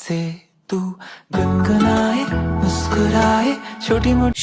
से तू गुनगुनाए मुस्कुराए छोटी मोटी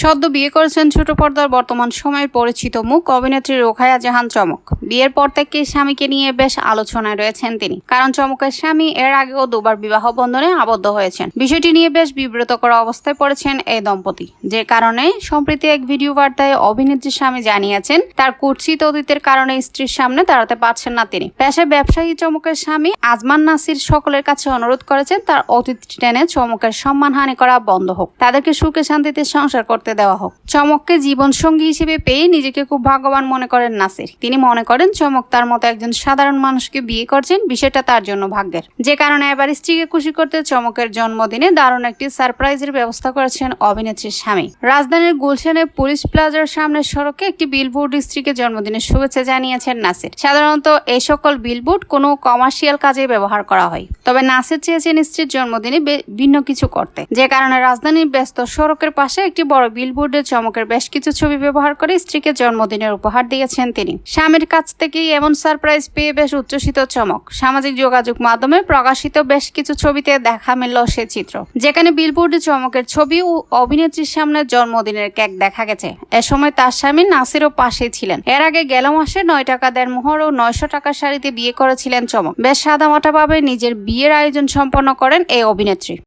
সদ্য বিয়ে করেছেন ছোট পর্দার বর্তমান সময়ের পরিচিত মুখ অভিনেত্রী রোখায়া জাহান চমক। বিয়ের পর থেকে স্বামীকে নিয়ে বেশ আলোচনায় রয়েছেন তিনি। কারণ চমকের স্বামী এর আগেও দুবার বিবাহ বন্ধনে আবদ্ধ হয়েছেন। বিষয়টি নিয়ে বেশ বিব্রতকর অবস্থায় পড়েছেন এই দম্পতি। যে কারণে, সম্প্রতি এক ভিডিও বার্তায় অভিনেত্রীর স্বামী জানিয়েছেন, তার কুৎসিত অতীতের কারণে স্ত্রীর সামনে দাঁড়াতে পারছেন না তিনি। পেশায় ব্যবসায়ী চমকের স্বামী আজমান নাসির সকলের কাছে অনুরোধ করেছেন, তার অতীত টেনে চমকের সম্মানহানি করা বন্ধ হোক। তাদেরকে সুখে শান্তিতে সংসার করতে দেওয়া হোক। চমককে জীবন সঙ্গী হিসেবে পেয়ে নিজেকে খুব ভাগ্যবান মনে করেন নাসির। তিনি মনে করেন, চমক তার মতো একজন সাধারণ মানুষকে বিয়ে করছেন, বিষয়টা তার জন্য ভাগ্যের। যে কারণে এবার স্ত্রীকে খুশি করতে চমকের জন্মদিনে দারুণ একটি সারপ্রাইজের ব্যবস্থা করেছেন অভিনেত্রীর স্বামী। রাজধানীর গুলশানে পুলিশ প্লাজার সামনের সড়কে একটি বিলবোর্ড স্ত্রীকে জন্মদিনের শুভেচ্ছা জানিয়েছেন নাসির। সাধারণত এই সকল বিলবোর্ড কোনো কমার্শিয়াল কাজে ব্যবহার করা হয়। তবে নাসির চেয়েছেন স্ত্রীর জন্মদিনে ভিন্ন কিছু করতে। যে কারণে রাজধানীর ব্যস্ত সড়কের পাশে একটি বড় বিলবোর্ডে চমকের বেশ কিছু ছবি ব্যবহার করে স্ত্রীকে জন্মদিনের উপহার দিয়েছেন তিনি। স্বামীর কাছ থেকেই এমন সারপ্রাইজ পেয়ে বেশ উচ্ছ্বসিত চমক। সামাজিক যোগাযোগ মাধ্যমে প্রকাশিত বেশ কিছু ছবিতে দেখা মিলল সে চিত্র। যেখানে বিলবোর্ডে চমকের ছবি ও অভিনেত্রীর সামনে জন্মদিনের কেক দেখা গেছে। এ সময় তার স্বামী নাসিরও পাশেই ছিলেন। এর আগে গেল মাসে নয় টাকা দেড় মোহর ও নয়শো টাকার শাড়িতে বিয়ে করেছিলেন চমক। বেশ সাদামাটা ভাবে নিজের বিয়ের আয়োজন সম্পন্ন করেন এই অভিনেত্রী।